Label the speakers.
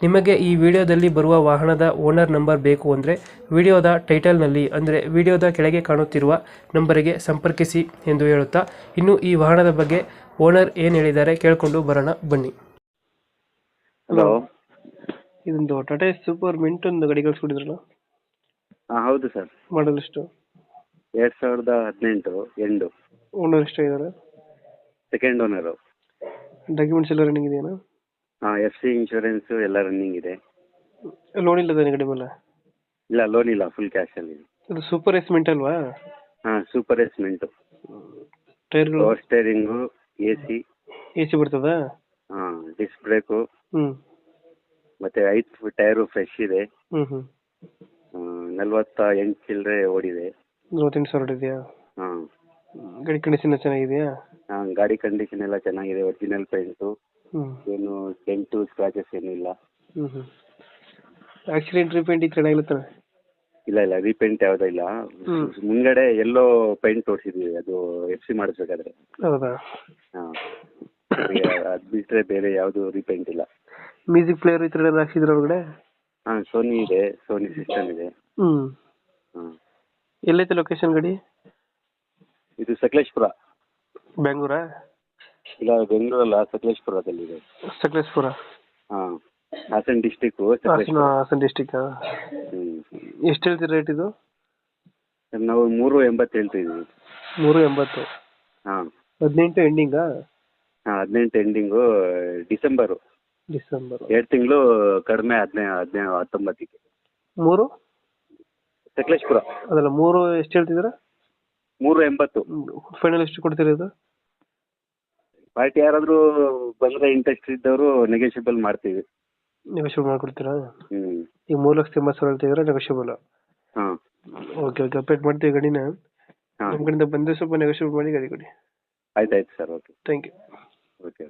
Speaker 1: ನಿಮಗೆ ಈ ವಿಡಿಯೋದಲ್ಲಿ ಬರುವ ವಾಹನದ ಓನರ್ ನಂಬರ್ ಬೇಕು ಅಂದರೆ ವಿಡಿಯೋದ ಟೈಟಲ್ನಲ್ಲಿ ಅಂದರೆ ವಿಡಿಯೋದ ಕೆಳಗೆ ಕಾಣುತ್ತಿರುವ ನಂಬರಿಗೆ ಸಂಪರ್ಕಿಸಿ ಎಂದು ಹೇಳುತ್ತಾ ಇನ್ನು ಈ ವಾಹನದ ಬಗ್ಗೆ ಓನರ್ ಏನು ಹೇಳಿದ್ದಾರೆ ಕೇಳಿಕೊಂಡು ಬರೋಣ ಬನ್ನಿ.
Speaker 2: ಹಲೋ
Speaker 1: ಇದೊಂದು ಟಾಟಾ ಸೂಪರ್ ಮಿಂಟ್ ಒಂದು ಗಾಡಿ ಕಳಿಸ್ಕೊಂಡಿದ್ರಲ್ಲ?
Speaker 2: ಹಾಂ ಹೌದು ಸರ್.
Speaker 1: ಮಾಡಲ್ ಎಷ್ಟು?
Speaker 2: ಎರಡು ಸಾವಿರದ ಹದಿನೆಂಟು ಎಂಡು
Speaker 1: ಓನರ್ ಎಷ್ಟು ಇದ್ದಾರೆ
Speaker 2: ಸೆಕೆಂಡ್ ಓನರು
Speaker 1: ಡಾಕ್ಯುಮೆಂಟ್ಸ್ ಎಲ್ಲ ರನ್ನಿಂಗ್ ಇದೆಯಾ
Speaker 2: ಹಾಂ ಎಫ್ ಸಿ ಇನ್ಶೂರೆನ್ಸು ಎಲ್ಲ ರನ್ನಿಂಗ್ ಇದೆ.
Speaker 1: ಲೋನ್ ಇಲ್ಲ ತಾನೆ ಗಾಡಿ ಮೇಲೆ?
Speaker 2: ಇಲ್ಲ ಲೋನ್ ಇಲ್ಲ ಫುಲ್ ಕ್ಯಾಶಲ್ಲಿ
Speaker 1: ಇದು. ಸೂಪರ್ ಎಸ್ಮೆಂಟ್ ಅಲ್ವಾ?
Speaker 2: ಹಾಂ ಸೂಪರ್ ಎಸ್ಮೆಂಟು
Speaker 1: ಟೈರ್ಗಳು
Speaker 2: power steering A C
Speaker 1: A C ಬರ್ತದ?
Speaker 2: ಹಾಂ ಡಿಸ್ಕ್ ಬ್ರೇಕು
Speaker 1: ಹ್ಞೂ
Speaker 2: ಮತ್ತು ಐದು ಟೈರು ಫ್ರೆಶ್ ಇದೆ.
Speaker 1: ಹ್ಞೂ ಹ್ಞೂ
Speaker 2: ನಲ್ವತ್ತ ಎಂಟು ಚಿಲ್ಲರೆ ಓಡಿದೆ.
Speaker 1: ನಲ್ವತ್ತೆಂಟು ಸಾವಿರ ಇದೆಯಾ
Speaker 2: ಹಾಂ.
Speaker 1: ಗಾಡಿ ಕಂಡೀಷನ್ ಚೆನ್ನಾಗಿದೆಯಾ?
Speaker 2: ಹಾಂ ಗಾಡಿ ಕಂಡೀಷನ್ ಎಲ್ಲ ಚೆನ್ನಾಗಿದೆ ಒರಿಜಿನಲ್ ಪೇಂಟು
Speaker 1: ಹ್ಞೂ
Speaker 2: ಏನು ಡೆಂಟು ಸ್ಕ್ರಾಚಸ್ ಏನೂ ಇಲ್ಲ.
Speaker 1: ಹ್ಞೂ ಹ್ಞೂ ಆಕ್ಸಿಡೆಂಟ್ ರಿಪೇಂಟ್ ಈ ತಾನೆ?
Speaker 2: ಇಲ್ಲ ಇಲ್ಲ ರೀಪೇಂಟ್ ಯಾವುದೂ ಇಲ್ಲ.
Speaker 1: ಹ್ಮ್.
Speaker 2: ಮುಂದ್ಗಡೆ ಎಲ್ಲೋ ಪೇಂಟ್ ತೋರಿಸಿದ್ವಿ ಅದು ಎಫ್ ಸಿ ಮಾಡಿಸ್ಬೇಕಾದ್ರೆ.
Speaker 1: ಹೌದಾ?
Speaker 2: ಹಾಂ. ಅದು ಬಿಟ್ಟರೆ ಬೇರೆ ಯಾವುದು ರೀಪೇಂಟ್ ಇಲ್ಲ.
Speaker 1: ಮ್ಯೂಸಿಕ್ ಪ್ಲೇಯರ್ ಈ ಥರ ಹಾಕ್ಸಿದ್ರ ಒಳಗಡೆ?
Speaker 2: ಹಾಂ ಸೋನಿ ಇದೆ ಸೋನಿ ಸಿಸ್ಟಮ್ ಇದೆ.
Speaker 1: ಹ್ಞೂ
Speaker 2: ಹಾಂ.
Speaker 1: ಎಲ್ಲೈತೆ ಲೊಕೇಶನ್ ಗಡಿ?
Speaker 2: ಇದು ಸಕಲೇಶ್ಪುರ.
Speaker 1: ಬೆಂಗಳೂರಾ
Speaker 2: ಇಲ್ಲ ಬೆಂಗಳೂರಲ್ಲ ಸಕಲೇಶ್ಪುರದಲ್ಲಿದೆ
Speaker 1: ಸಕಲೇಶ್ಪುರ?
Speaker 2: ಹಾಂ ಹಾಸನ ಡಿಸ್ಟಿಕ್
Speaker 1: ಹಾಸನ ಹಾಸನ ಡಿಸ್ಟಿಕ್ಕಾ
Speaker 2: ಹ್ಞೂ
Speaker 1: ಎಷ್ಟು ಹೇಳ್ತೀರಿ ರೇಟ್ ಇದು?
Speaker 2: ನಾವು ಮೂರು ಎಂಬತ್ತು ಹೇಳ್ತಿದ್ದೀವಿ
Speaker 1: ಮೂರು ಎಂಬತ್ತು?
Speaker 2: ಹಾಂ.
Speaker 1: ಹದಿನೆಂಟು ಎಂಡಿಂಗಾ
Speaker 2: ಹಾಂ ಹದಿನೆಂಟು ಎಂಡಿಂಗು ಡಿಸೆಂಬರು.
Speaker 1: ಡಿಸೆಂಬರ್.
Speaker 2: ಎರಡು ತಿಂಗಳು ಕಡಿಮೆ ಹದಿನೈದು ಹದಿನೈದು ಹತ್ತೊಂಬತ್ತಿಗೆ.
Speaker 1: ಮೂರು?
Speaker 2: ಸಕಲೇಶ್ಪುರ.
Speaker 1: ಅದಲ್ಲ ಮೂರು ಎಷ್ಟು ಹೇಳ್ತಿದ್ದೀರಾ?
Speaker 2: ಮೂರು ಎಂಬತ್ತು.
Speaker 1: ಫೈನಲ್ ಎಷ್ಟು ಕೊಡ್ತೀರಿ ಇದು
Speaker 2: ಪಾರ್ಟಿ ಯಾರಾದರೂ ಬಂದರೆ ಇಂಟ್ರೆಸ್ಟ್ ಇದ್ದವರು ನೆಗೋಷಿಯಬಲ್ ಮಾಡ್ತೀವಿ.
Speaker 1: ನೆಗೋಷಿಯೇಟ್ ಮಾಡ್ಕೊಡ್ತೀರಾ?
Speaker 2: ಹ್ಞೂ
Speaker 1: ಈಗ ಮೂರು ಲಕ್ಷದ ಎಂಬತ್ತು ಸಾವಿರ ಹೇಳ್ತಿದ್ದೀರಾ ನೆಗೋಷಿಯಬಲ್
Speaker 2: ಹಾಂ.
Speaker 1: ಓಕೆ ಓಕೆ ಅಪ್ಡೇಟ್ ಮಾಡ್ತೀವಿ ಗಾಡಿನ
Speaker 2: ಹಾಂ.
Speaker 1: ನಮ್ಮ ಕಡೆಯಿಂದ ಬಂದರೆ ಸ್ವಲ್ಪ ನೆಗೋಷಿಯೇಟ್ ಮಾಡಿ ಗಾಡಿ ಕೊಡಿ.
Speaker 2: ಆಯ್ತು ಆಯ್ತು sir. Okay
Speaker 1: thank you
Speaker 2: okay